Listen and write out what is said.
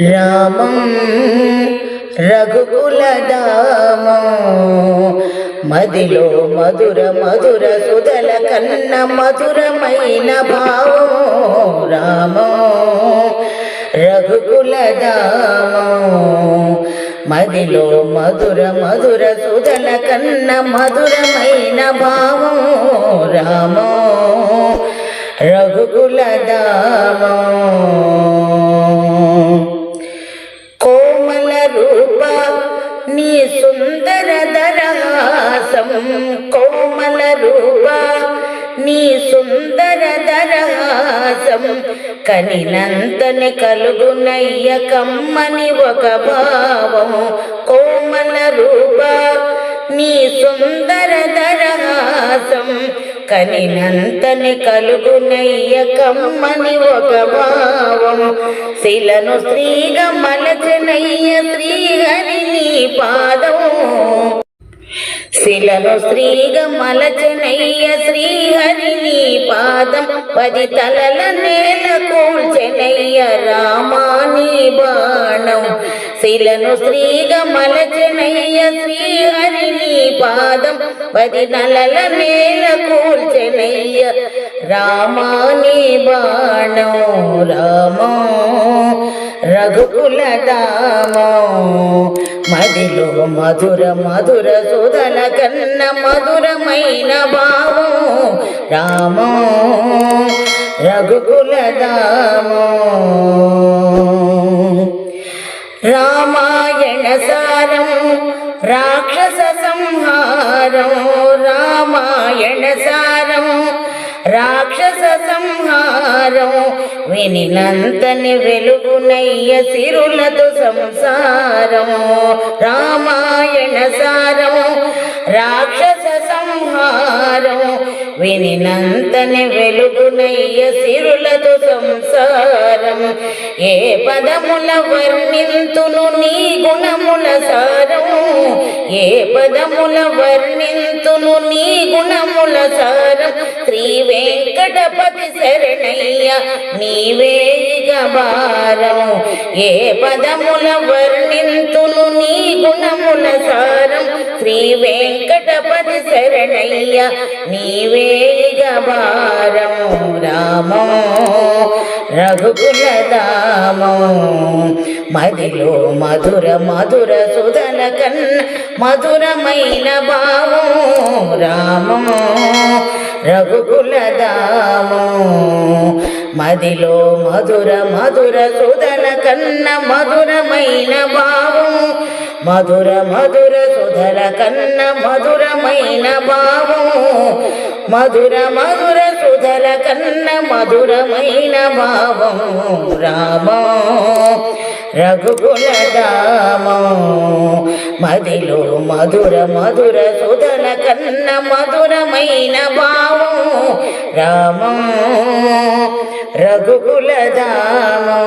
రామం రఘుకులదామం మదిలో మధుర మధుర సుధల కన్న మధురమైన భావం. రామం రఘుకులదామం మదిలో మధుర మధుర సుధల కన్న మధురమైన భావం. రామం రఘుకులదామం నీ సుందర దరహాసం కోమల రూప. నీ సుందర దరహాసం కనినంతని కలుగునయ్య కమ్మని ఒక భావం కోమల రూప. నీ సుందర దరహాసం కనినంతని కలుగునయ్య కమ్మని ఒక భావం. శిలను స్త్రీగా మలచనయ్య శ్రీహరి నీ పాదం. శిలను స్త్రీగా మలచనయ్య శ్రీహరి నీ పాదం. పది తలల నేల కూల్చెనయ్య రామాని బాణం. శిలను స్త్రీగా మలచనయ్య శ్రీ పాదం పది నలల నేల కూల్చెనయ్య. రామాని బాణం రామో రఘుకుల దామో. మదిలో మధుర మధుర సుధల కన్న మధురమైన భావం. రామో రఘుకుల దామో. రామాయణ సారం రాక్షస సంహారం రామాయణ సారం. రాక్షస సంహారం వినినంతని వెలుగునయ్య సిరులతో సంసారం. రామాయణ సారం రాక్షస సంహారం వినినంతని వెలుగునయ్య సిరులతో సంసారం. ఏ పదముల వర్ణింతును నీ గుణముల సారము? ఏ పదముల వర్ణింతును నీ గుణముల సారం శ్రీ వెంకటపతి శరణయ్య నీవే భారం ఏ పదముల వర్ణింతును నీ గుణముల సారం శ్రీ వెంకటపతి శరణయ్య నీవే భారం రామో రఘుకులదామం మదిలో మధుర మధుర సుధన కన్న మధురమైన భావం రామం రఘుకులదామం. మదిలో మధుర మధుర సుధన కన్న మధురమైన భావం మధుర మధుర సుధర కన్న మధురమైన భావం మధుర మధుర సుధల కన్న మధురమైన భావం రామో రఘుకులదామో మదిలో మధుర మధుర సుధల కన్న మధురమైన భావం రామో రఘుకులదామో